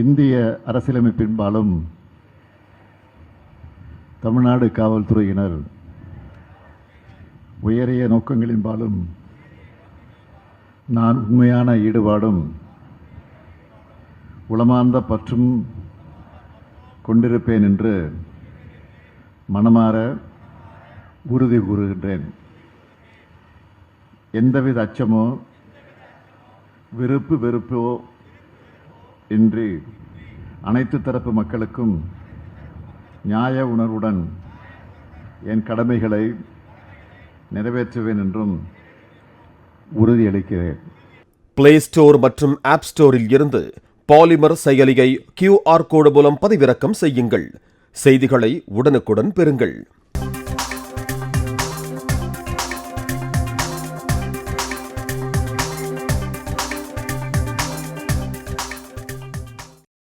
இந்திய அரசியலமைப்பின்பாலும் தமிழ்நாடு காவல்துறையினர் உயரிய நோக்கங்களின்பாலும் நான் உண்மையான ஈடுபாடும் உளமார்ந்த பற்றும் கொண்டிருப்பேன் என்று மனமாற உறுதி கூறுகின்றேன். எந்தவித அச்சமோ விருப்பு வெறுப்போ இன்று அனைத்து தரப்பு மக்களுக்கும் நியாய உணர்வுடன் என் கடமைகளை நிறைவேற்றுவேன் என்றும் உறுதியளிக்கிறேன். பிளே ஸ்டோர் மற்றும் ஆப் ஸ்டோரில் இருந்து பாலிமர் செயலியை கியூஆர் கோடு மூலம் பதிவிறக்கம் செய்யுங்கள். செய்திகளை உடனுக்குடன் பெறுங்கள்.